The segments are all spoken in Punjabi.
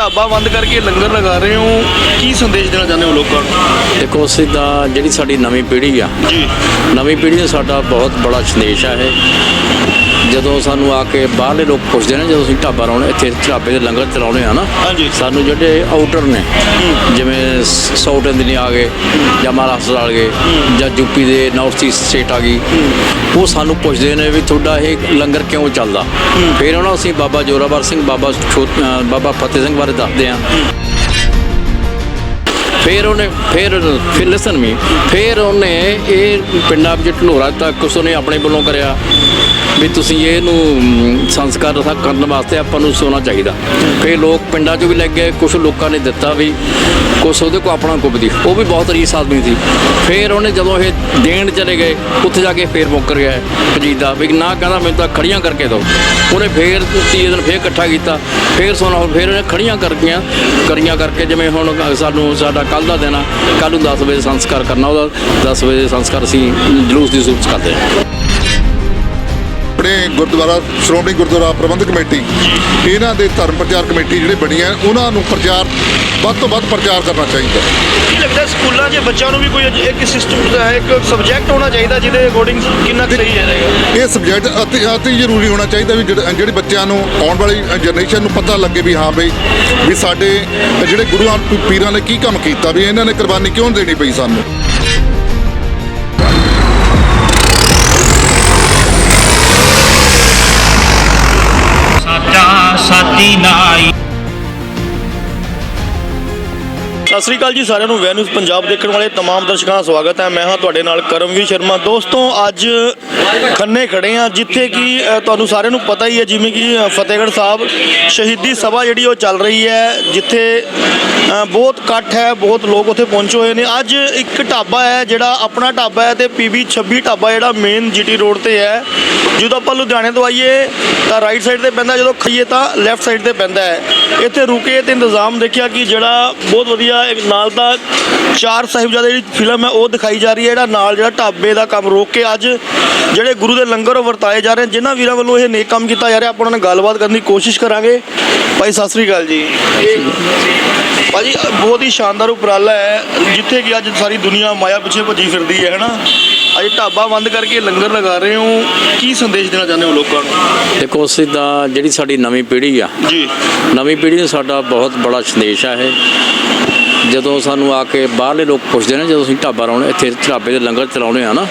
ਢਾਬਾ ਬੰਦ ਕਰਕੇ ਲੰਗਰ ਲਗਾ ਰਹੇ ਹੋ? ਕੀ ਸੰਦੇਸ਼ ਦੇਣਾ ਚਾਹੁੰਦੇ ਹੋ ਲੋਕਾਂ ਨੂੰ? ਦੇਖੋ ਸਿੱਧਾ ਜਿਹੜੀ ਸਾਡੀ ਨਵੀਂ ਪੀੜ੍ਹੀ ਆ ਜੀ। ਨਵੀਂ ਪੀੜ੍ਹੀ ਨੂੰ ਸਾਡਾ ਬਹੁਤ ਬੜਾ ਸੰਦੇਸ਼ ਆ ਇਹ। ਜਦੋਂ ਸਾਨੂੰ ਆ ਕੇ ਬਾਹਰਲੇ ਲੋਕ ਪੁੱਛਦੇ ਨੇ ਜਦੋਂ ਅਸੀਂ ਢਾਬਾ ਲਾਉਣੇ ਇੱਥੇ ਢਾਬੇ ਦੇ ਲੰਗਰ ਚਲਾਉਣੇ ਆ ਨਾ ਹਾਂਜੀ। ਸਾਨੂੰ ਜਿਹੜੇ ਆਊਟਰ ਨੇ ਜਿਵੇਂ ਸਾਊਥ ਇੰਡੀਅਨ ਆ ਗਏ ਜਾਂ ਮਹਾਰਾਸ਼ਟਰ ਆ ਗਏ ਜਾਂ ਯੂਪੀ ਦੇ ਨਾਰਥ ਈਸਟ ਸਟੇਟ ਆ ਗਈ ਉਹ ਸਾਨੂੰ ਪੁੱਛਦੇ ਨੇ ਵੀ ਤੁਹਾਡਾ ਇਹ ਲੰਗਰ ਕਿਉਂ ਚੱਲਦਾ? ਫਿਰ ਉਹਨਾਂ ਅਸੀਂ ਬਾਬਾ ਜੋਰਾਵਰ ਸਿੰਘ ਬਾਬਾ ਬਾਬਾ ਫਤਿਹ ਸਿੰਘ ਬਾਰੇ ਦੱਸਦੇ ਆ ਫਿਰ ਉਹਨੇ ਫਿਰ ਫਿਰ ਲਿਸਨ ਮੀ ਫਿਰ ਉਹਨੇ ਇਹ ਪਿੰਡਾਂ ਵਿੱਚ ਢਲੋਰਾ ਤੱਕ ਉਸ ਨੇ ਆਪਣੇ ਵੱਲੋਂ ਕਰਿਆ। ਵੀ ਤੁਸੀਂ ਇਹਨੂੰ ਸੰਸਕਾਰ ਰਸਾ ਕਰਨ ਵਾਸਤੇ ਆਪਾਂ ਨੂੰ ਸੋਨਾ ਚਾਹੀਦਾ। ਫਿਰ ਲੋਕ ਪਿੰਡਾਂ 'ਚੋਂ ਵੀ ਲੈ ਗਏ ਕੁਝ ਲੋਕਾਂ ਨੇ ਦਿੱਤਾ ਵੀ, ਕੁਛ ਉਹਦੇ ਕੋ ਆਪਣਾ ਕੁੱਬਦੀ ਉਹ ਵੀ ਬਹੁਤ ਰੀਸ ਆਦਮੀ ਸੀ। ਫਿਰ ਉਹਨੇ ਜਦੋਂ ਇਹ ਦੇਣ ਚਲੇ ਗਏ, ਉੱਥੇ ਜਾ ਕੇ ਫੇਰ ਮੁੱਕਰ ਗਿਆ ਪਜੀਦਾ ਵੀ ਨਾ ਕਹਿੰਦਾ ਮੈਨੂੰ ਤਾਂ ਖੜੀਆਂ ਕਰਕੇ ਦਿਓ। ਉਹਨੇ ਫੇਰ ਤੀਏ ਦਿਨ ਫੇਰ ਇਕੱਠਾ ਕੀਤਾ, ਫੇਰ ਸੋਨਾ, ਫੇਰ ਉਹਨੇ ਖੜੀਆਂ ਕਰਕੀਆਂ ਕਰੀਆਂ ਕਰਕੇ ਜਿਵੇਂ ਹੁਣ ਸਾਨੂੰ ਸਾਡਾ ਕੱਲ ਦਾ ਦਿਨ ਆ ਕੱਲ ਨੂੰ 10 ਵਜੇ ਸੰਸਕਾਰ ਕਰਨਾ, ਉਹਦਾ 10 ਵਜੇ ਸੰਸਕਾਰ ਅਸੀਂ ਜਲੂਸ ਦੀ ਸੂਰਤ ਕਰਦੇ ਹਾਂ। ਆਪਣੇ ਗੁਰਦੁਆਰਾ ਸ਼੍ਰੋਮਣੀ ਗੁਰਦੁਆਰਾ ਪ੍ਰਬੰਧਕ ਕਮੇਟੀ ਇਹਨਾਂ ਦੇ ਧਰਮ ਪ੍ਰਚਾਰ ਕਮੇਟੀ ਜਿਹੜੇ ਬਣੀ ਹੈ ਉਹਨਾਂ ਨੂੰ ਪ੍ਰਚਾਰ ਵੱਧ ਤੋਂ ਵੱਧ ਪ੍ਰਚਾਰ ਕਰਨਾ ਚਾਹੀਦਾ ਕੀ ਲੱਗਦਾ ਸਕੂਲਾਂ 'ਚ ਬੱਚਿਆਂ ਨੂੰ ਵੀ ਕੋਈ ਇੱਕ ਸਿਸਟਮ ਇੱਕ ਸਬਜੈਕਟ ਹੋਣਾ ਚਾਹੀਦਾ ਜਿਹਦੇ ਅਕੋਰਡਿੰਗ ਕਿੰਨਾ ਸਹੀ ਹੈ ਇਹ ਸਬਜੈਕਟ ਅਤੀ ਅਤੀ ਜ਼ਰੂਰੀ ਹੋਣਾ ਚਾਹੀਦਾ ਵੀ ਜਿਹੜੇ ਜਿਹੜੇ ਬੱਚਿਆਂ ਨੂੰ ਆਉਣ ਵਾਲੀ ਜਨਰੇਸ਼ਨ ਨੂੰ ਪਤਾ ਲੱਗੇ ਵੀ ਹਾਂ ਬਈ ਵੀ ਸਾਡੇ ਜਿਹੜੇ ਗੁਰੂਆਂ ਪੀਰਾਂ ਨੇ ਕੀ ਕੰਮ ਕੀਤਾ ਵੀ ਇਹਨਾਂ ਨੇ ਕੁਰਬਾਨੀ ਕਿਉਂ ਦੇਣੀ ਪਈ ਸਾਨੂੰ? ਸਾਚਾ ਸਾਚੀ ਨਾਈ ਸਤਿ ਸ੍ਰੀ ਅਕਾਲ ਜੀ ਸਾਰਿਆਂ ਨੂੰ ਵੈਨਿਊਜ਼ ਪੰਜਾਬ ਦੇਖਣ ਵਾਲੇ तमाम ਦਰਸ਼ਕਾਂ ਦਾ ਸਵਾਗਤ ਹੈ ਮੈਂ ਹਾਂ ਤੁਹਾਡੇ ਨਾਲ ਕਰਮਵੀਰ ਸ਼ਰਮਾ ਦੋਸਤੋ ਅੱਜ ਖੰਨੇ ਖੜੇ ਆ ਜਿੱਥੇ ਕਿ ਅ, ਤੁਹਾਨੂੰ ਸਾਰਿਆਂ ਨੂੰ ਪਤਾ ਹੀ ਹੈ ਜਿਵੇਂ ਕਿ ਅ, ਫਤਿਹਗੜ੍ਹ ਸਾਹਿਬ ਸ਼ਹੀਦੀ ਸਭਾ ਜਿਹੜੀ ਉਹ ਚੱਲ ਰਹੀ ਹੈ ਜਿੱਥੇ ਅ, ਬਹੁਤ ਇਕੱਠ ਹੈ ਬਹੁਤ ਲੋਕ ਉੱਥੇ ਪਹੁੰਚੇ ਹੋਏ ਨੇ ਅੱਜ ਇੱਕ ਢਾਬਾ ਹੈ ਜਿਹੜਾ ਆਪਣਾ ਢਾਬਾ ਹੈ ਤੇ ਪੀਬੀ 26 ਢਾਬਾ ਜਿਹੜਾ ਮੇਨ ਜੀਟੀ ਰੋਡ ਤੇ ਹੈ ਜਦੋਂ ਆਪਾਂ ਲੁਧਿਆਣੇ ਤੋਂ ਆਈਏ ਤਾਂ ਰਾਈਟ ਸਾਈਡ ਤੇ ਪੈਂਦਾ ਜਦੋਂ ਖਾਈਏ ਤਾਂ ਲੈਫਟ ਸਾਈਡ ਤੇ ਪੈਂਦਾ ਹੈ। ਇੱਥੇ ਰੁਕੇ ਤੇ ਇੰਤਜ਼ਾਮ ਦੇਖਿਆ ਕਿ ਜਿਹੜਾ ਬਹੁਤ ਵਧੀਆ ਇੱਕ ਨਾਲ ਦਾ ਚਾਰ ਸਾਹਿਬਜ਼ਾਦੇ ਜਿਹੜੀ ਫਿਲਮ ਹੈ ਉਹ ਦਿਖਾਈ ਜਾ ਰਹੀ ਹੈ। ਜਿਹੜਾ ਨਾਲ ਜਿਹੜਾ ਢਾਬੇ ਦਾ ਕੰਮ ਰੋਕ ਕੇ ਅੱਜ ਜਿਹੜੇ ਗੁਰੂ ਦੇ ਲੰਗਰ ਉਹ ਵਰਤਾਏ ਜਾ ਰਹੇ ਜਿਨ੍ਹਾਂ ਵੀਰਾਂ ਵੱਲੋਂ ਇਹ ਨੇਕ ਕੰਮ ਕੀਤਾ ਜਾ ਰਿਹਾ ਆਪਾਂ ਉਹਨਾਂ ਨਾਲ ਗੱਲਬਾਤ ਕਰਨ ਦੀ ਕੋਸ਼ਿਸ਼ ਕਰਾਂਗੇ। ਭਾਈ ਸਤਿ ਸ੍ਰੀ ਅਕਾਲ ਜੀ। ਭਾਜੀ ਬਹੁਤ ਹੀ ਸ਼ਾਨਦਾਰ ਉਪਰਾਲਾ ਹੈ ਜਿੱਥੇ ਕਿ ਅੱਜ ਸਾਰੀ ਦੁਨੀਆ ਮਾਇਆ ਪਿੱਛੇ ਭੱਜੀ ਫਿਰਦੀ ਹੈ ਹੈਨਾ? ਅੱਜ ਢਾਬਾ ਬੰਦ ਕਰਕੇ ਲੰਗਰ ਲਗਾ ਰਹੇ ਹੋ। ਕੀ ਸੰਦੇਸ਼ ਦੇਣਾ ਚਾਹੁੰਦੇ ਹੋ ਲੋਕਾਂ ਨੂੰ? ਦੇਖੋ ਸਿੱਧਾ ਜਿਹੜੀ ਸਾਡੀ ਨਵੀਂ ਪੀੜ੍ਹੀ ਆ ਜੀ। ਨਵੀਂ ਪੀੜ੍ਹੀ ਨੂੰ ਸਾਡਾ ਬਹੁਤ ਬੜਾ ਸੰਦੇਸ਼ ਆ ਇਹ। ਜਦੋਂ ਸਾਨੂੰ ਆ ਕੇ ਬਾਹਰਲੇ ਲੋਕ ਪੁੱਛਦੇ ਨੇ ਜਦੋਂ ਅਸੀਂ ਢਾਬਾ ਲਾਉਣੇ ਇੱਥੇ ਢਾਬੇ ਦੇ ਲੰਗਰ ਚਲਾਉਣੇ ਆ ਨਾ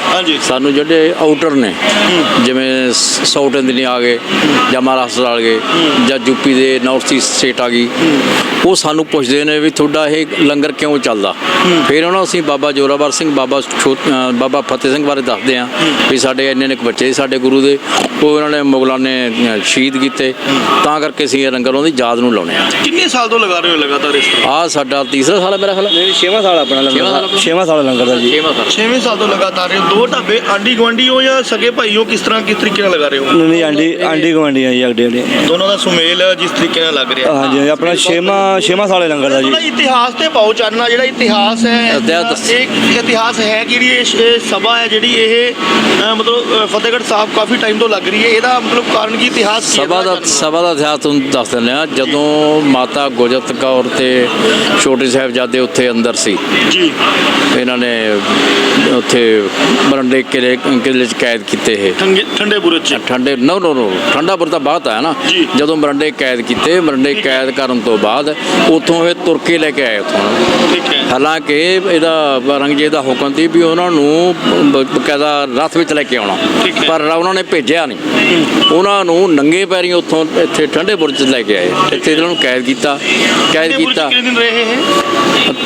ਸਾਨੂੰ ਜਿਹੜੇ ਆਊਟਰ ਨੇ ਜਿਵੇਂ ਸਾਊਥ ਇੰਡੀਅਨ ਆ ਗਏ ਜਾਂ ਮਹਾਰਾਸ਼ਟਰ ਆ ਗਏ ਜਾਂ ਯੂਪੀ ਦੇ ਨਾਰਥ ਈਸਟ ਸਟੇਟ ਆ ਗਈ ਉਹ ਸਾਨੂੰ ਪੁੱਛਦੇ ਨੇ ਵੀ ਤੁਹਾਡਾ ਇਹ ਲੰਗਰ ਕਿਉਂ ਚੱਲਦਾ? ਫਿਰ ਉਹਨਾਂ ਨੂੰ ਅਸੀਂ ਬਾਬਾ ਜੋਰਾਵਰ ਸਿੰਘ ਬਾਬਾ ਬਾਬਾ ਫਤਿਹ ਸਿੰਘ ਬਾਰੇ ਦੱਸਦੇ ਆ ਵੀ ਸਾਡੇ ਇੰਨੇ ਨੇ ਕੁ ਬੱਚੇ ਸੀ ਸਾਡੇ ਗੁਰੂ ਦੇ। ਉਹ ਉਹਨਾਂ ਨੇ ਮੁਗਲਾਂ ਨੇ ਸ਼ਹੀਦ ਕੀਤੇ। ਤਾਂ ਕਰਕੇ ਅਸੀਂ ਇਹ ਲੰਗਰ ਉਹਦੀ ਯਾਦ ਨੂੰ ਲਾਉਣੇ ਆ ਕਿੰਨੇ ਸਾਲ ਤੋਂ ਲਗਾ ਰਹੇ ਹੋ ਲਗਾਤਾਰ ਇਸ ਤਰ੍ਹਾਂ? ਆ ਸਾਡਾ ਤੀਸਰਾ ਸਾਲ ਹੈ ਮੇਰਾ ਖਿਆਲ। ਨਹੀਂ ਛੇਵਾਂ ਸਾਲ ਆਪਣਾ ਛੇਵਾਂ ਸਾਲ ਲੰਗਰ ਆਪਣਾ? ਛੇਵਾਂ ਸਾਲ ਲੰਗਰ ਦਾ ਜੀ। ਛੇਵਾਂ ਸਾਲ। 6ਵੇਂ ਸਾਲ ਤੋਂ ਲਗਾਤਾਰ ਰਹੇ ਦੋ ਢਾਬੇ ਆਂਡੀ ਗਵਾਂਡੀ ਹੋ ਜਾਂ ਸਗੇ ਭਾਈ ਹੋ ਕਿਸ ਤਰ੍ਹਾਂ ਕਿਸ ਤਰੀਕੇ ਨਾਲ ਲਗਾ ਰਹੇ ਹੋ? ਨਹੀਂ ਆਂਡੀ ਆਂਡੀ ਗਵਾਂਡੀਆਂ ਜੀ ਅਗੜੇ ਅਗੜੇ ਦੋਨੋਂ ਦਾ ਸੁਮੇਲ ਜਿਸ ਤਰੀਕੇ ਨਾਲ ਲੱਗ ਰਿਹਾ। ਹਾਂਜੀ ਹਾਂਜੀ, ਆਪਣਾ ਛੇਵਾਂ ਛੇਵਾਂ ਸਾਲ ਹੈ ਲੰਗਰ ਦਾ ਜੀ। ਇਤਿਹਾਸ ਤੇ ਪਾਓ ਚਾਨਣਾ ਜਿਹੜਾ ਇਤਿਹਾਸ ਹੈ ਇਤਿਹਾਸ- ਇਹ ਇਤਿਹਾਸ ਹੈ ਕਿ ਜਿਹੜੀ ਇਹ ਸ਼- ਇਹ ਸਭਾ ਹੈ ਜਿਹੜੀ ਇਹ ਅ, ਮਤਲਬ ਅ, ਫਤਿਹਗੜ੍ਹ ਸਾਹਿਬ ਕਾਫੀ ਟਾਈਮ ਤੋਂ ਲੱਗ ਰਹੀ ਹੈ। ਇਹਦਾ ਮਤਲਬ ਕਾਰਨ ਕੀ ਇਤਿਹਾਸ ਕੀ ਹੈ ਸਭਾ ਦਾ ਇਹਦਾ ਸਭਾ ਦਾ ਇਤਿਹਾਸ ਤੁਹਾਨੂੰ ਦੱਸ ਦਿੰਦੇ ਆ ਜਦੋਂ ਮਾਤਾ ਗੁਜਰਤ ਕੌਰ ਤੇ ਛੋਟੇ ਸਾਹਿਬਜ਼ਾਦੇ ਉੱਥੇ ਅੰਦਰ ਸੀ। ਜੀ। ਇਹਨਾਂ ਨੇ ਉੱਥੇ ਬਰੰਡੇ ਕਿਲੇ ਕਿਲੇ ਚ ਕੈਦ ਕੀਤੇ ਇਹ। ਠੰਡੇ ਠੰਡੇ ਬੁਰਜ ਚ। ਠੰਡੇ ਨੋ ਨੋ ਨੋ ਠੰਡਾ ਪੁਰ ਤਾਂ ਬਾਅਦ ਆਇਆ ਨਾ। ਜੀ। ਜਦੋਂ ਮਰੰਡੇ ਕੈਦ ਕੀਤੇ ਮਰੰਡੇ ਕੈਦ ਕਰਨ ਤੋਂ ਬਾਅਦ ਉੱਥੋਂ ਇਹ ਤੁਰ ਕੇ ਲੈ ਕੇ ਆਏ ਉੱਥੋਂ। ਠੀਕ ਹੈ। ਹਾਲਾਂਕਿ ਇਹਦਾ ਰੰਗਜੇ ਦਾ ਹੁਕਮ ਸੀ ਵੀ ਉਹਨਾਂ ਨੂੰ ਬਕਾਇਦਾ ਰਥ ਵਿੱਚ ਲੈ ਕੇ ਆਉਣਾ। ਪਰ ਉਹਨਾਂ ਨੇ ਭੇਜਿਆ ਨਹੀਂ। ਉਹਨਾਂ ਨੂੰ ਨੰਗੇ ਪੈਰੀਂ ਉੱਥੋਂ ਇੱਥੇ ਠੰਡੇ ਬੁਰਜ ਲੈ ਕੇ ਆਏ। ਇੱਥੇ ਇਹਨਾਂ ਨੂੰ ਕੈਦ ਕੀਤਾ। ਕੈਦ ਕੀਤਾ।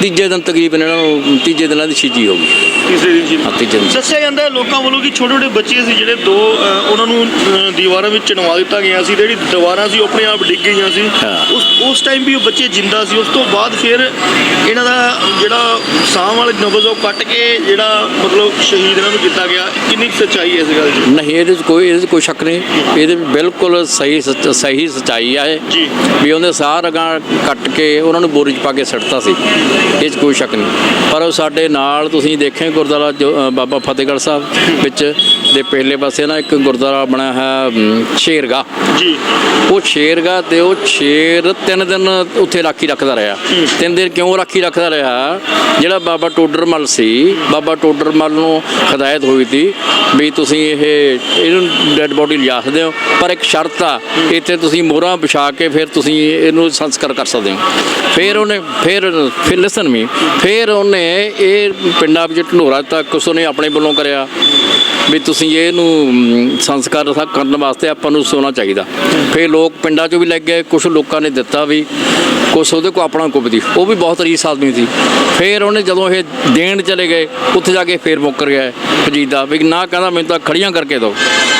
ਤੀਜੇ ਦਿਨ ਤਕਰੀਬਨ ਇਹਨਾਂ ਨੂੰ ਤੀਜੇ ਦਿਨਾਂ ਦੀ ਛੀਜੀ ਹੋ ਗਈ। ਤੀਸਰੇ ਦਿਨ ਜੀ ਤੀਜੇ ਦਿਨ। ਦੱਸਿਆ ਜਾਂਦਾ ਹੈ ਲੋਕਾਂ ਵੱਲੋਂ ਕਿ ਛੋਟੇ ਛੋਟੇ ਬੱਚੇ ਸੀ ਜਿਹੜੇ ਦੋ ਅ, ਉਹਨਾਂ ਨੂੰ ਅ, ਦੀਵਾਰਾਂ ਵਿੱਚ ਚਿਣਵਾ ਦਿੱਤਾ ਗਿਆ ਸੀ। ਜਿਹੜੀ ਦੀਵਾਰਾਂ ਸੀ ਉਹ ਆਪਣੇ ਆਪ ਡਿੱਗ ਗਈਆਂ ਸੀ। ਹਾਂ। ਉਸ ਉਸ ਟਾਈਮ ਵੀ ਉਹ ਬੱਚੇ ਜਿੰਦਾ ਸੀ ਉਸ ਤੋਂ ਬਾਅਦ ਫਿਰ ਇਹਨਾਂ ਦਾ ਜਿਹੜਾ ਸਾਹ ਵਾਲੇ ਨਬਜ਼ ਉਹ ਕੱਟ ਕੇ ਜਿਹੜਾ ਮਤਲਬ ਸ਼ਹੀਦ ਇਹਨਾਂ ਨੂੰ ਕੀਤਾ ਗਿਆ। ਕਿੰਨੀ ਸੱਚਾਈ ਹੈ ਇਸ ਗੱਲ 'ਚ ਨਹੀਂ ਇਹਦੇ 'ਚ ਕੋਈ ਇਹਦੇ 'ਚ ਕੋਈ ਸ਼ੱਕ ਨਹੀਂ। ਇਹਦੇ ਵਿੱਚ ਬਿਲਕੁਲ ਸਹੀ ਸਹੀ ਸਚਾਈ ਆ ਇਹ। ਜੀ। ਵੀ ਉਹਦੇ ਸਾਹ ਰਗਾਂ ਕੱਟ ਕੇ ਉਹਨਾਂ ਨੂੰ ਬੋਰੀ 'ਚ ਪਾ ਕੇ ਸੱਟਤਾ ਸੀ। ਇਹ 'ਚ ਕੋਈ ਸ਼ੱਕ ਨਹੀਂ। ਪਰ ਉਹ ਸਾਡੇ ਨਾਲ ਤੁਸੀਂ ਦੇਖੇ ਗੁਰਦੁਆਰਾ ਬਾਬਾ ਫਤਿਹਗੜ੍ਹ ਸਾਹਿਬ ਵਿੱਚ ਦੇ ਪਹਿਲੇ ਪਾਸੇ ਨਾ ਇੱਕ ਗੁਰਦੁਆਰਾ ਬਣਿਆ ਹੈ ਅਮ, ਸ਼ੇਰਗਾਹ। ਜੀ। ਉਹ ਸ਼ੇਰਗਾਹ ਤੇ ਉਹ ਸ਼ੇਰ ਤਿੰਨ ਦਿਨ ਉੱਥੇ ਉੱਥੇ ਰਾਖੀ ਰੱਖਦਾ ਰਿਹਾ। ਤਿੰਨ ਦਿਨ ਕਿਉਂ ਰਾਖੀ ਰੱਖਦਾ ਰਿਹਾ? ਜਿਹੜਾ ਬਾਬਾ ਟੋਡਰਮਲ ਸੀ, ਬਾਬਾ ਟੋਡਰਮਲ ਨੂੰ ਹਦਾਇਤ ਹੋਈ ਸੀ ਵੀ ਤੁਸੀਂ ਇਹ, ਇਹਨੂੰ ਡੈੱਡ ਬੋਡੀ ਲਿਜਾ ਸਕਦੇ ਹੋ, ਪਰ ਇੱਕ ਸ਼ਰਤ ਆ, ਇੱਥੇ ਤੁਸੀਂ ਮੋਹਰਾਂ ਵਿਛਾ ਕੇ ਫਿਰ ਤੁਸੀਂ ਇਹਨੂੰ ਸੰਸਕਾਰ ਕਰ ਸਕਦੇ ਹੋ। ਫਿਰ ਉਹਨੇ, ਫਿਰ ਫਿਰ ਲਿਸਨ ਮੀ ਫਿਰ ਉਹਨੇ ਇਹ ਪਿੰਡਾਂ ਵਿੱਚ ਢਨੋਰਾ ਤੱਕ ਉਸ ਨੇ ਆਪਣੇ ਵੱਲੋਂ ਕਰਿਆ ਵੀ ਤੁਸੀਂ ਇਹਨੂੰ ਸੰਸਕਾਰ ਕਰਨ ਵਾਸਤੇ ਆਪਾਂ ਨੂੰ ਸੋਨਾ ਚਾਹੀਦਾ। ਫਿਰ ਲੋਕ ਪਿੰਡਾਂ 'ਚੋਂ ਵੀ ਲੱਗ ਗਏ ਕੁਝ ਲੋਕਾਂ ਨੇ ਦਿੱਤਾ ਵੀ ਕੁਛ ਉਹਦੇ ਕੋ ਆਪਣਾ ਕੁੱਬਦੀ ਉਹ ਵੀ ਬਹੁਤ ਰੀਸ ਆਦਮੀ ਸੀ ਫਿਰ ਉਹਨੇ ਜਦੋਂ ਇਹ ਦੇਣ ਚਲੇ ਗਏ ਉੱਥੇ ਜਾ ਕੇ ਫੇਰ ਮੁੱਕਰ ਗਿਆ ਫਜੀਦਾ ਵੀ ਨਾ ਕਹਿੰਦਾ ਮੈਨੂੰ ਤਾਂ ਖੜੀਆਂ ਕਰਕੇ ਦਿਓ।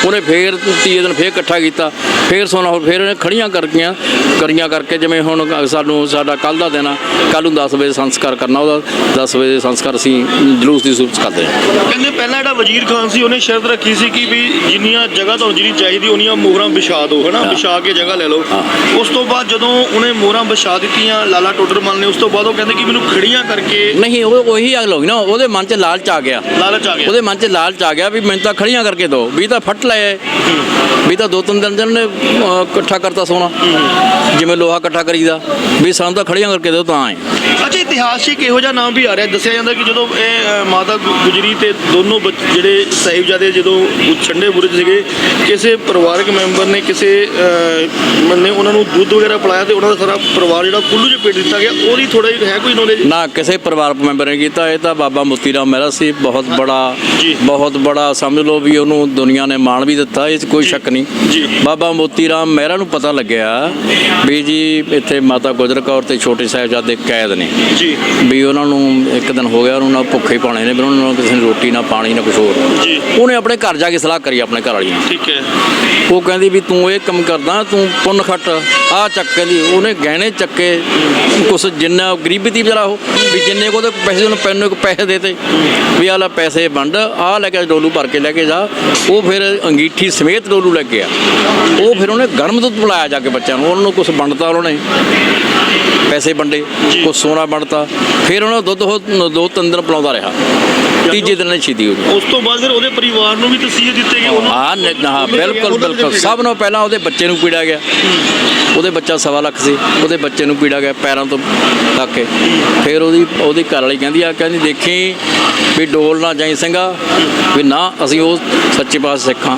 ਉਹਨੇ ਫੇਰ ਤੀਏ ਦਿਨ ਫੇਰ ਇਕੱਠਾ ਕੀਤਾ। ਫੇਰ ਸੋਨਾ ਫੇਰ ਉਹਨੇ ਖੜੀਆਂ ਕਰਕੀਆਂ ਕਰੀਆਂ ਕਰਕੇ ਜਿਵੇਂ ਹੁਣ ਸਾਨੂੰ ਸਾਡਾ ਕੱਲ ਦਾ ਦਿਨ ਆ ਕੱਲ ਨੂੰ 10 ਵਜੇ ਸੰਸਕਾਰ ਕਰਨਾ ਉਹਦਾ 10 ਵਜੇ ਸੰਸਕਾਰ ਅਸੀਂ ਜਲੂਸ ਦੀ ਸੂਰਤ ਕਰਦੇ ਹਾਂ। ਕਹਿੰਦੇ ਪਹਿਲਾਂ ਜਿਹੜਾ ਵਜ਼ੀਰ ਖਾਨ ਸੀ ਉਹਨੇ ਸ਼ਰਤ ਰੱਖੀ ਸੀ ਕਿ ਵੀ ਜਿੰਨੀਆਂ ਜਗ੍ਹਾ ਤੁਹਾਨੂੰ ਜਿਹੜੀ ਚਾਹੀਦੀ ਉਹਨੀਆਂ ਮੋਹਰਾਂ ਵਿਛਾ ਦਿਓ ਹਨਾ? ਵਿਛਾ ਕੇ ਜਗ੍ਹਾ ਲੈ ਲਓ। ਉਸ ਤੋਂ ਬਾਅਦ ਜਦੋਂ ਉਹਨੇ ਮੋਹਰਾਂ ਵਿਛਾ ਦਿੱਤੀਆਂ ਲਾਲਾ ਟੋਡਰਮਲ ਨੇ ਉਸ ਤੋਂ ਬਾਅਦ ਉਹ ਕਹਿੰਦੇ ਕਿ ਮੈਨੂੰ ਖੜੀਆਂ ਕਰਕੇ ਨਹੀਂ ਉਹ ਉਹੀ ਅਗਲ ਹੋ ਗਈ ਨਾ ਉਹਦੇ ਮਨ 'ਚ ਲਾਲਚ ਆ ਗਿਆ। ਲਾਲਚ ਆ ਗਿਆ। ਉਹਦੇ ਮਨ 'ਚ ਲਾਲਚ ਆ ਗਿਆ ਵੀ ਮੈਨੂੰ ਤਾਂ ਖੜੀਆਂ ਕਰਕੇ ਦੋ ਵੀ ਤਾਂ ਫੱਟ ਲਏ। ਵੀ ਤਾਂ ਦੋ ਤਿੰਨ ਦਿਨ ਦਿਨ ਨੇ ਇਕੱਠਾ ਕਰਤਾ ਸੋਨਾ। ਜਿਵੇਂ ਲੋਹਾ ਇਕੱਠਾ ਕਰੀਦਾ ਵੀ ਸਾਨੂੰ ਤਾਂ ਖੜੀਆਂ ਕਰਕੇ ਦਿਓ ਤਾਂ ਆਏ। ਅੱਛਾ ਇਤਿਹਾਸ 'ਚ ਇਹੋ ਜਿਹਾ ਨਾਮ ਵੀ ਆ ਰਿਹਾ ਦੱਸਿਆ ਜਾਂਦਾ ਕਿ ਜਦੋਂ ਇਹ ਮਾਤਾ ਗੁਜਰੀ ਤੇ ਦੋਨੋਂ ਬੱਚ- ਜਿਹੜੇ ਸਾਹਿਬਜ਼ਾਦੇ ਜਦੋਂ ਠੰਡੇ ਬੁਰਜ ਸੀਗੇ ਕਿਸੇ ਪਰਿਵਾਰਕ ਮੈਂਬਰ ਨੇ ਕਿਸੇ ਅ, ਨੇ ਉਹਨਾਂ ਨੂੰ ਦੁੱਧ ਵਗੈਰਾ ਪਿਲਾਇਆ ਤੇ ਉਹਨਾਂ ਦਾ ਸਾਰਾ ਪਰਿਵਾਰ ਜਿਹੜਾ ਕੁੱਲੂ 'ਚ ਪੇਟ ਦਿੱਤਾ ਗਿਆ ਉਹਦੀ ਥੋੜਾ ਜਿਹਾ ਹੈ ਕੋਈ ਨੌਲੇਜ ਨਾ ਕਿਸੇ ਪਰਿਵਾਰਕ ਮੈਂਬਰ ਨੇ ਕੀਤਾ ਇਹ ਤਾਂ ਬਾਬਾ ਮੋਤੀ ਰਾਮ ਮਹਿਰਾ ਸੀ ਬਹੁਤ ਬੜਾ। ਬਹੁਤ ਬੜਾ ਸਮਝ ਲਓ ਵੀ ਉਹਨੂੰ ਦੁਨੀਆ ਨੇ ਮਾਣ ਵੀ ਦਿੱਤਾ ਇਹ 'ਚ ਕੋਈ ਸ਼ੱਕ। ਨਹੀਂ। ਬਾਬਾ ਮੋਤੀ ਰਾਮ ਮਹਿਰਾ ਨੂੰ ਪਤਾ ਲੱਗਿਆ ਵੀ ਜੀ ਇੱਥੇ ਮਾਤਾ ਗੁਜਰ ਕੌਰ ਤੇ ਛੋਟੇ ਸਾਹਿਬਜ਼ਾਦੇ ਕੈਦ ਨੇ। ਜੀ। ਵੀ ਉਹਨਾਂ ਨੂੰ ਇੱਕ ਦਿਨ ਹੋ ਗਿਆ ਉਹਨਾਂ ਨੂੰ ਭੁੱਖੇ ਪਾਣੇ ਨੇ ਵੀ ਉਹਨਾਂ ਨੂੰ ਕਿਸੇ ਨੂੰ ਰੋਟੀ ਨਾ ਪਾਣੀ ਨਾ ਕੁਝ ਹੋਰ। ਉਹਨੇ ਆਪਣੇ ਘਰ ਜਾ ਕੇ ਸਲਾਹ ਕਰੀ ਆਪਣੇ ਘਰ ਵਾਲੀ ਨਾਲ। ਠੀਕ ਹੈ। ਉਹ ਕਹਿੰਦੀ ਵੀ ਤੂੰ ਇਹ ਕੰਮ ਕਰਦਾ ਤੂੰ ਪੁੰਨ ਖੱਟ ਆ ਚੱਕ ਕਹਿੰਦੀ ਉਹਨੇ ਗਹਿਣੇ ਚੱਕੇ ਕੁਛ ਜਿੰਨਾ ਗਰੀਬੀ ਦੀ ਵਿਚਾਰਾ ਉਹ ਵੀ ਜਿੰਨੇ ਕੋ ਉਹਦੇ ਪੈਸੇ ਉਹਨੂੰ ਪੈਨ ਨੂੰ ਪੈਸੇ ਦੇਤੇ ਵੀ ਆਹ ਲੈ ਪੈਸੇ ਵੰਡ ਆ ਲੈ ਕੇ ਡੋਲੂ ਭਰ ਕੇ ਲੈ ਕੇ ਜਾ। ਉਹ ਫਿਰ ਅੰਗੀਠੀ ਸਮੇਤ ਡੋਲੂ ਲੈ ਗਿਆ ਉਹ ਫਿਰ ਉਹਨੇ ਗਰਮ ਦੁੱਧ ਪਿਲਾਇਆ ਜਾ ਕੇ ਬੱਚਿਆਂ ਨੂੰ ਉਹਨਾਂ ਨੂੰ ਕੁਝ ਵੰਡਤਾ ਉਹਨਾਂ। ਨੇ ਪੈਸੇ ਵੰਡੇ ਕੁਛ ਸੋਨਾ ਵੰਡਤਾ। ਫਿਰ ਉਹਨਾਂ ਦੁੱਧ ਉਹ ਦੋ ਤਿੰਨ ਦਿਨ ਪਿਲਾਉਂਦਾ ਰਿਹਾ। ਤੀਜੇ ਦਿਨ ਛੀਦੀ ਹੋ ਗਈ ਉਸ ਤੋਂ ਬਾਅਦ ਫਿਰ ਉਹਦੇ ਪਰਿਵਾਰ ਨੂੰ ਵੀ ਤਸੀਹੇ ਦਿੱਤੇ ਗਏ ਉਹਨੂੰ। ਹਾਂ ਹਾਂ ਬਿਲਕੁਲ ਬਿਲਕੁਲ। ਸਭ ਨੂੰ ਪਹਿਲਾਂ ਉਹਦੇ ਬੱਚੇ ਨੂੰ ਪੀੜਾ ਗਿਆ। ਉਹਦੇ ਬੱਚਾ ਸਵਾ ਲੱਖ ਸੀ। ਉਹਦੇ ਬੱਚੇ ਨੂੰ ਪੀੜਾ ਗਿਆ ਪੈਰਾਂ ਤੋਂ ਤੱਕ ਕੇ। ਫਿਰ ਉਹਦੀ ਉਹਦੀ ਘਰ ਵਾਲੀ ਕਹਿੰਦੀ ਆ ਕਹਿੰਦੀ ਦੇਖੀ ਵੀ ਡੋਲ ਨਾ ਜਾਈ ਸਿੰਘਾ ਵੀ ਨਾ ਅਸੀਂ ਉਹ ਸੱਚੇ ਪਾਸ ਸਿੱਖਾਂ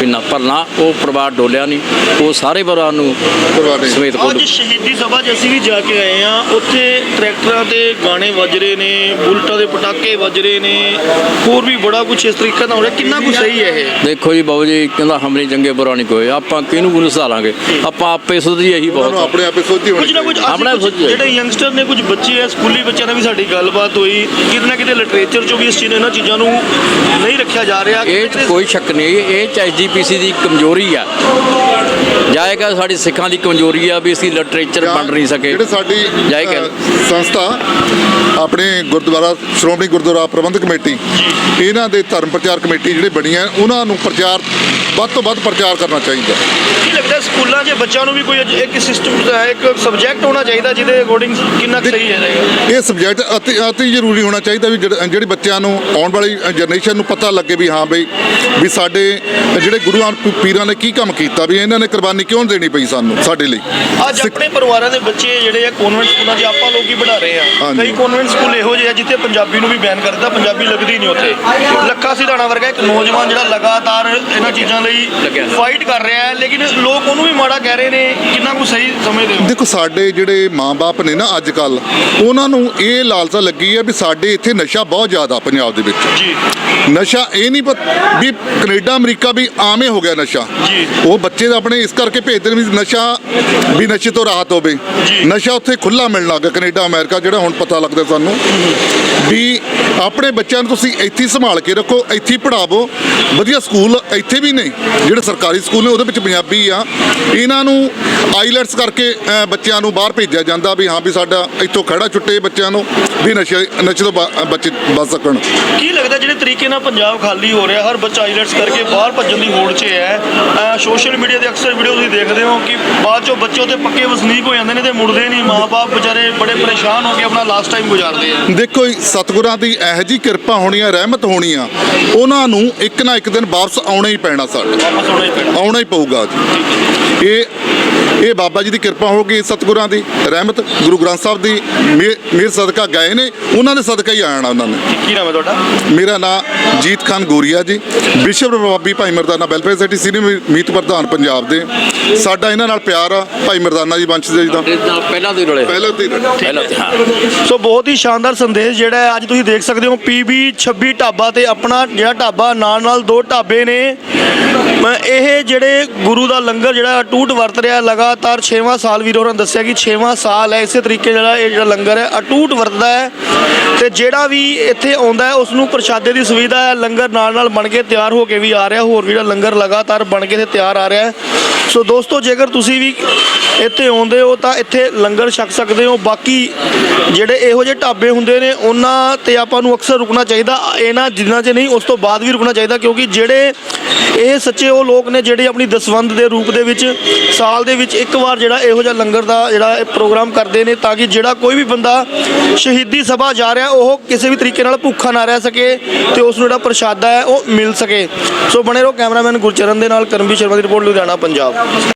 ਵੀ ਨਾ ਪਰ ਨਾ ਉਹ ਪਰਿਵਾਰ ਡੋਲਿਆ ਨਹੀਂ ਉਹ ਸਾਰੇ ਪਰਿਵਾਰ ਨੂੰ ਪਰਿਵਾਰ ਨੇ। ਸਮੇਤ ਕੋਲ ਅੱਜ ਸ਼ਹੀਦੀ ਸਭਾ 'ਚ ਅਸੀਂ ਵੀ ਜਾ ਕੇ ਆਏ ਆ ਉੱਥੇ ਟਰੈਕਟਰਾਂ ਤੇ ਗਾਣੇ ਵੱਜ ਰਹੇ ਨੇ ਬੁਲਟਾਂ ਦੇ ਪਟਾਕੇ ਵੱਜ ਰਹੇ ਨੇ ਹੋਰ ਵੀ ਬੜਾ ਕੁਝ ਇਸ ਤਰੀਕੇ ਦਾ ਹੋ ਰਿਹਾ। ਕਿੰਨਾ ਕੁ ਸਹੀ ਹੈ ਇਹ? ਦੇਖੋ ਜੀ ਬਾਬੂ ਜੀ ਕਹਿੰਦਾ ਹਮਲੇ ਚੰਗੇ ਬੁਰਾ ਨਹੀਂ ਕੋਈ ਆਪਾਂ ਕਿਹਨੂੰ ਕਿਹਨੂੰ ਸੁਧਾਰਾਂਗੇ ਆਪਾਂ ਆਪੇ ਸੁਧਰੀ ਇਹੀ ਬਹੁਤ। ਆਪਣੇ ਆਪੇ ਸੋਚੀ ਹੋਣੀ ਕੁਝ ਆਪਣਾ ਸੋਚੀਏ। ਜਿਹੜੇ ਯੰਗਸਟਰ ਨੇ ਕੁਝ ਬੱਚੇ ਆ ਸਕੂਲੀ ਬੱਚਿਆਂ ਨਾਲ ਵੀ ਸਾਡੀ ਗੱਲਬਾਤ ਹੋਈ। ਕਿਤੇ ਨਾ ਕਿਤੇ ਲਿਟਰੇਚਰ 'ਚੋਂ ਵੀ ਇਸ ਚੀਜ਼ ਇਹਨਾਂ ਚੀਜ਼ਾਂ ਨੂੰ ਨਹੀਂ ਰੱਖਿਆ ਜਾ ਰਿਹਾ। ਇਹ 'ਚ ਕੋਈ ਸ਼ੱਕ ਨਹੀਂ ਇਹ ਚ ਐਸਜੀਪੀਸੀ ਦੀ ਕਮਜ਼ੋਰੀ ਆ। ਜਾਏਗਾ ਸਾਡੀ ਸਿੱਖਾਂ ਦੀ ਕਮਜ਼ੋਰੀ ਆ ਵੀ ਅਸੀਂ ਲਿਟਰੇਚਰ ਬਣ ਨਹੀਂ ਸਕੇ। ਜਿਹੜੇ ਸਾਡੀ ਜਾਇ ਕਰ- ਅ, ਸੰਸਥਾ ਆਪਣੇ ਗੁਰਦੁਆਰਾ ਸ਼੍ਰੋਮਣੀ ਗੁਰਦੁਆਰਾ ਪ੍ਰਬੰਧਕ ਕਮੇਟੀ ਇਹਨਾਂ ਦੇ ਧਰਮ ਪ੍ਰਚਾਰ ਕਮੇਟੀ ਜਿਹੜੇ ਬਣੀ ਹੈ ਉਹਨਾਂ ਨੂੰ ਪ੍ਰਚਾਰ ਵੱਧ ਤੋਂ ਵੱਧ ਪ੍ਰਚਾਰ ਕਰਨਾ ਚਾਹੀਦਾ। ਕੀ ਲੱਗਦਾ ਸਕੂਲਾਂ 'ਚ ਬੱਚਿਆਂ ਨੂੰ ਵੀ ਕੋਈ ਇੱਕ ਸਿਸਟਮ ਇੱਕ ਸਬਜੈਕਟ ਹੋਣਾ ਚਾਹੀਦਾ ਜਿਹਦੇ ਅਕੋਰਡਿੰਗ ਕਿੰਨਾ ਸਹੀ ਹੈ ਇਹ ਸਬਜੈਕਟ ਅਤੀ ਅਤੀ ਜ਼ਰੂਰੀ ਹੋਣਾ ਚਾਹੀਦਾ ਵੀ ਜਿਹੜੇ ਜਿਹੜੇ ਬੱਚਿਆਂ ਨੂੰ ਆਉਣ ਵਾਲੀ ਜਨਰੇਸ਼ਨ ਨੂੰ ਪਤਾ ਲੱਗੇ ਵੀ ਹਾਂ ਬਈ ਵੀ ਸਾਡੇ ਜਿਹੜੇ ਗੁਰੂਆਂ ਪੀਰਾਂ ਨੇ ਕੀ ਕੰਮ ਕੀਤਾ ਵੀ ਇਹਨਾਂ ਨੇ ਕੁਰਬਾਨੀ ਕਿਉਂ ਦੇਣੀ ਪਈ ਸਾਨੂੰ ਸਾਡੇ ਲਈ? ਅੱਜ ਆਪਣੇ ਪਰਿਵਾਰਾਂ ਦੇ ਬੱਚੇ ਜਿਹੜੇ ਆ ਕਨਵੈਂਟ ਸਕੂਲਾਂ 'ਚ ਆਪਾਂ ਲੋਕ ਹੀ ਪੜ੍ਹਾ ਰਹੇ ਆ। ਕਈ ਕਨਵੈਂਟ ਸਕੂਲ ਇਹੋ ਜਿਹੇ ਆ ਜਿੱਥੇ ਪੰਜਾਬੀ ਨੂੰ ਵੀ ਬੈਨ ਕਰ ਦਿੱਤਾ ਪੰਜਾਬੀ ਲੱਗਦੀ ਨਹੀਂ ਉੱਥੇ। ਲੱਖਾ ਸਿਧਾਣਾ ਵਰਗਾ ਇੱਕ ਨੌਜਵਾਨ ਜਿਹੜਾ ਲਗਾਤਾਰ ਇਹਨਾਂ ਚੀਜ਼ਾਂ ਲਈ। ਫਾਈਟ ਕਰ ਰਿਹਾ ਹੈ ਲੇਕਿਨ ਲੋਕ ਉਹਨੂੰ ਵੀ ਮਾੜਾ ਕਹਿ ਰਹੇ ਨੇ ਕਿੰਨਾ ਕੁ ਸਹੀ ਸਮਝਦੇ ਹੋ? ਦੇਖੋ ਸਾਡੇ ਜਿਹੜੇ ਮਾਪੇ ਨੇ ਨਾ ਅੱਜ ਕੱਲ ਉਹਨਾਂ ਨੂੰ ਇਹ ਲਾਲਸਾ ਲੱਗੀ ਹੈ ਵੀ ਸਾਡੇ ਇੱਥੇ ਨਸ਼ਾ ਬਹੁਤ ਜ਼ਿਆਦਾ ਪੰਜਾਬ ਦੇ ਵਿੱਚ। ਜੀ। ਨਸ਼ਾ ਇਹ ਨਹੀਂ ਪਤ ਵੀ ਕੈਨੇਡਾ ਅਮਰੀਕਾ ਵੀ ਆਮੇ ਹੋ ਗਿਆ ਨਸ਼ਾ। ਜੀ। ਉਹ ਬੱਚੇ ਤਾਂ ਆਪਣੇ ਇਸ ਕਰਕੇ ਭੇਜਦੇ ਨੇ ਵੀ ਨਸ਼ਾ ਵੀ ਨਸ਼ੇ ਤੋਂ ਰਾਹਤ ਹੋਵੇ। ਨਸ਼ਾ ਉੱਥੇ ਖੁੱਲਾ ਮਿਲਣ ਲੱਗ ਕੈਨੇਡਾ ਅਮਰੀਕਾ ਜਿਹੜਾ ਹੁਣ ਪਤਾ ਲੱਗਦਾ ਸਾਨੂੰ। ਵੀ ਆਪਣੇ ਬੱਚਿਆਂ ਨੂੰ ਤੁਸੀਂ ਇੱਥੇ ਸੰਭਾਲ ਕੇ ਰੱਖੋ ਇੱਥੇ ਪੜਾਵੋ ਵਧੀਆ ਸਕੂਲ ਇੱਥੇ ਵੀ ਨੇ ਜਿਹੜੇ ਸਰਕਾਰੀ ਸਕੂਲ ਨੇ ਉਹਦੇ ਵਿੱਚ ਪੰਜਾਬੀ ਆ। ਇਹਨਾਂ ਨੂੰ ਆਈਲੈਟਸ ਕਰਕੇ ਬੱਚਿਆਂ ਨੂੰ ਬਾਹਰ ਭੇਜਿਆ ਜਾਂਦਾ ਵੀ ਹਾਂ ਵੀ ਸਾਡਾ ਇੱਥੋਂ ਖੜਾ ਛੁੱਟੇ ਬੱਚਿਆਂ ਨੂੰ ਵੀ ਨਸ਼ੇ ਨਸ਼ੇ ਤੋਂ ਬੱਚੇ ਬਚ ਸਕਣ। ਕੀ ਲੱਗਦਾ ਜਿਹੜੇ ਤਰੀਕੇ ਨਾਲ ਪੰਜਾਬ ਖਾਲੀ ਹੋ ਰਿਹਾ ਹਰ ਬੱਚਾ ਆਈਲੈਟਸ ਕਰਕੇ ਬਾਹਰ ਭੱਜਣ ਦੀ ਹੋੜ 'ਚ ਹੈ। ਸੋਸ਼ਲ ਮੀਡੀਆ ਤੇ ਅਕਸਰ ਵੀਡੀਓ ਤੁਸੀਂ ਦੇਖਦੇ ਹੋ ਕਿ ਬਾਅਦ ਚੋਂ ਬੱਚੇ ਉਹਦੇ ਪੱਕੇ ਵਸਨੀਕ ਹੋ ਜਾਂਦੇ ਨੇ ਤੇ ਮੁੜਦੇ ਨਹੀਂ ਮਾਪੇ ਵਿਚਾਰੇ ਬੜੇ ਪਰੇਸ਼ਾਨ ਹੋ ਕੇ ਆਪਣਾ ਲਾਸਟ ਟਾਈਮ ਗੁਜ਼ਾਰਦੇ ਆ। ਦੇਖੋ ਜੀ, ਸਤਿਗੁਰਾਂ ਦੀ ਇਹੋ ਜੀ ਕਿਰਪਾ ਹੋਣੀ ਆ ਰਹਿਮਤ ਹੋਣੀ ਆ ਉਹਨਾਂ ਨੂੰ ਇੱਕ ਨਾ ਇੱਕ ਦਿਨ ਵਾਪਸ ਆਉਣਾ ਹੀ ਪੈਣਾ ਸਾਡੇ। ਆਉਣਾ ਹੀ ਪਊਗਾ ਜੀ। ਇਹ ਇਹ ਬਾਬਾ ਜੀ ਦੀ ਕਿਰਪਾ ਹੋ ਗਈ ਸਤਿਗੁਰਾਂ ਦੀ ਰਹਿਮਤ ਗੁਰੂ ਗ੍ਰੰਥ ਸਾਹਿਬ ਦੀ ਮਿਹਰ ਸਦਕਾ ਗਏ ਨੇ ਉਹਨਾਂ ਦੇ ਸਦਕਾ ਹੀ ਆਣਾ ਉਹਨਾਂ ਨੇ। ਕੀ ਨਾਮ ਹੈ ਤੁਹਾਡਾ? ਮੇਰਾ ਨਾਮ ਜੀਤ ਖਾਨ ਗੋਰੀਆ ਜੀ। Bishop Rababi Bhai Mardana welfare society senior ਮੀਤ ਪ੍ਰਧਾਨ ਪੰਜਾਬ ਦੇ। ਸਾਡਾ ਇਹਨਾਂ ਨਾਲ ਪਿਆਰ ਆ ਭਾਈ ਮਰਦਾਨਾ ਜੀ ਵੰਸ਼ ਜੀ ਦਾ। ਪਹਿਲਾਂ ਤੋਂ ਹੀ ਰਲੇ। ਪਹਿਲਾਂ ਤੋਂ ਹੀ ਪਹਿਲਾਂ ਤੋਂ ਹਾਂ ਸੋ ਬਹੁਤ ਹੀ ਸ਼ਾਨਦਾਰ ਸੰਦੇਸ਼ ਜਿਹੜਾ ਹੈ ਅੱਜ ਤੁਸੀਂ ਦੇਖ ਸਕਦੇ ਹੋ ਪੀਬੀ 26 ਢਾਬਾ ਤੇ ਆਪਣਾ ਜਿਹੜਾ ਢਾਬਾ ਨਾਲ ਨਾਲ ਦੋ ਢਾਬੇ ਨੇ। ਇਹ ਜਿਹੜੇ ਗੁਰੂ ਦਾ ਲੰਗਰ ਜਿਹੜਾ ਅਟੂਟ ਵਰਤ ਰਿਹਾ ਲਗਾਤਾਰ 6ਵਾਂ ਸਾਲ ਵੀਰ ਹੋਰਾਂ ਨੇ ਦੱਸਿਆ ਕਿ 6ਵਾਂ ਸਾਲ ਹੈ, ਇਸੇ ਤਰੀਕੇ ਜਿਹੜਾ ਇਹ ਜਿਹੜਾ ਲੰਗਰ ਹੈ ਅਟੂਟ ਵਰਤਦਾ ਹੈ ਤੇ ਜਿਹੜਾ ਵੀ ਇੱਥੇ ਆਉਂਦਾ ਹੈ ਉਸ ਨੂੰ ਪ੍ਰਸ਼ਾਦੇ ਦੀ ਸੁਵਿਧਾ ਹੈ, ਲੰਗਰ ਨਾਲ ਨਾਲ ਬਣ ਕੇ ਤਿਆਰ ਹੋ ਕੇ ਵੀ ਆ ਰਿਹਾ, ਹੋਰ ਵੀ ਜਿਹੜਾ ਲੰਗਰ ਲਗਾਤਾਰ ਬਣ ਕੇ ਤੇ ਤਿਆਰ ਆ ਰਿਹਾ ਹੈ। ਸੋ ਦੋਸਤੋ, ਜੇਕਰ ਤੁਸੀਂ ਵੀ ਇੱਥੇ ਆਉਂਦੇ ਹੋ, ਤਾਂ ਇੱਥੇ ਲੰਗਰ ਛਕ ਸਕਦੇ ਹੋ। ਬਾਕੀ ਜਿਹੜੇ ਇਹੋ ਜਿਹੇ ਢਾਬੇ ਹੁੰਦੇ ਨੇ, ਉਹਨਾਂ ਤੇ ਆਪਾਂ ਨੂੰ ਅਕਸਰ ਰੁਕਣਾ ਚਾਹੀਦਾ। ਇਹਨਾਂ ਜਿੰਨਾ ਚ ਨਹੀਂ, ਉਸ ਤੋਂ ਬਾਅਦ ਵੀ ਰੁਕਣਾ ਚਾਹੀਦਾ, ਕਿਉਂਕਿ ਜਿਹੜੇ ਇਹ ਸੱਚੇ ਉਹ ਲੋਕ ਨੇ ਜਿਹੜੇ ਆਪਣੀ ਦਸਵੰਦ ਦੇ ਰੂਪ ਦੇ ਵਿੱਚ ਸਾਲ ਦੇ ਵਿੱਚ ਇੱਕ ਵਾਰ ਜਿਹੜਾ ਇਹੋ ਜਿਹਾ ਲੰਗਰ ਦਾ ਜਿਹੜਾ ਇਹ ਪ੍ਰੋਗਰਾਮ ਕਰਦੇ ਨੇ ਤਾਂ ਕਿ ਜਿਹੜਾ ਕੋਈ ਵੀ ਬੰਦਾ ਸ਼ਹੀਦੀ ਸਭਾ ਜਾ ਰਿਹਾ, ਉਹ ਕਿਸੇ ਵੀ ਤਰੀਕੇ ਨਾਲ ਭੁੱਖਾ ਨਾ ਰਹਿ ਸਕੇ ਤੇ ਉਸ ਨੂੰ ਜਿਹੜਾ ਪ੍ਰਸ਼ਾਦਾ ਹੈ, ਉਹ ਮਿਲ ਸਕੇ। ਸੋ ਬਣੇ ਰਹੋ ਕੈਮਰਾਮੈਨ ਗੁਰਚਰਨ ਦੇ ਨਾਲ, ਕਰਮਵੀਰ ਸ਼ਰਮਾ ਦੀ ਰਿਪੋਰਟ, ਲੁਧਿਆਣਾ, ਪੰਜਾਬ।